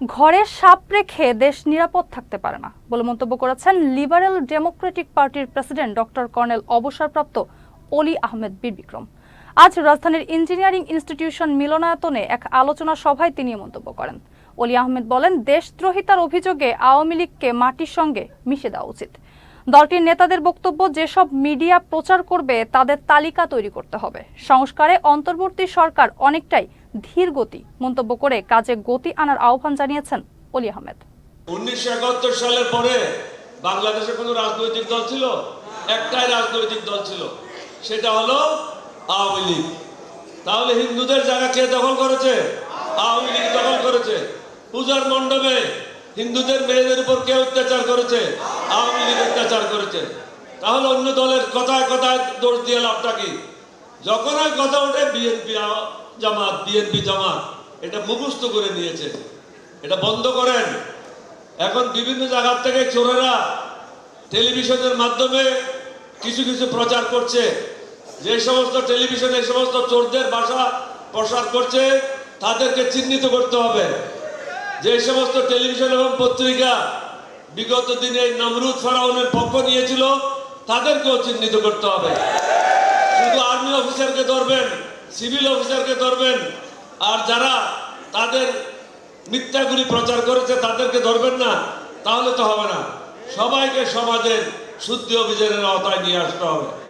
ঘরে সাপ রেখে দেশ নিরাপদ থাকতে পারে না বলে মন্তব্য করেছেন লিবারেল ডেমোক্রেটিক পার্টির প্রেসিডেন্ট ডক্টর কর্নেল অবসরপ্রাপ্ত অলি আহমেদ বীর বিক্রম। আজ রাজধানীর ইঞ্জিনিয়ারিং ইনস্টিটিউশন মিলনায়তনে এক আলোচনা সভায় তিনি মন্তব্য করেন। অলি আহমেদ বলেন, দেশদ্রোহিতার অভিযোগে আওয়ামী লীগকে মাটির সঙ্গে মিশে দেওয়া উচিত। দলটির নেতাদের বক্তব্য, যেসব মিডিয়া প্রচার করবে তাদের তালিকা তৈরি করতে হবে। সংস্কারে অন্তর্বর্তী সরকার অনেকটাই ধীর গতি মন্তব্য করে কাজে গতি আনার আহ্বান জানিয়েছেন অলি আহমেদ। উনিশশো একাত্তর সালের পরে বাংলাদেশে কোনো রাজনৈতিক দল ছিল? একটাই রাজনৈতিক দল ছিল, সেটা হলো আওয়ামী লীগ। তাহলে হিন্দুদের জায়গা কে দখল করেছে? আওয়ামী লীগ দখল করেছে। পূজার মণ্ডপে হিন্দুদের মেয়েদের উপর কে অত্যাচার করেছে? আওয়ামী লীগ অত্যাচার করেছে। তাহলে অন্য দলের কথায় কথায় দোষ দিয়ে লাভটা কি? যখন ওই কথা ওঠে বিএনপি জামাত বিএনপি জামাত, এটা মুখস্থ করে নিয়েছে। এটা বন্ধ করেন। এখন বিভিন্ন জায়গার থেকে চোরেরা টেলিভিশনের মাধ্যমে কিছু কিছু প্রচার করছে। যে সমস্ত টেলিভিশন, এই সমস্ত চোরদের ভাষা প্রসার করছে, তাদেরকে চিহ্নিত করতে হবে। যে সমস্ত টেলিভিশন এবং পত্রিকা বিগত দিনে নমরুদ ফেরাউনের পক্ষ নিয়েছিল, তাদেরকেও চিহ্নিত করতে হবে। শুধু আর্মি অফিসারকে ধরবেন, সিভিল অফিসারকে ধরবেন, আর যারা তাদের মিথ্যাগুলি প্রচার করেছে তাদেরকে ধরবেন না, তাহলে তো হবে না। সবাইকে সমাজের শুদ্ধি অভিযানের আওতায় নিয়ে আসতে হবে।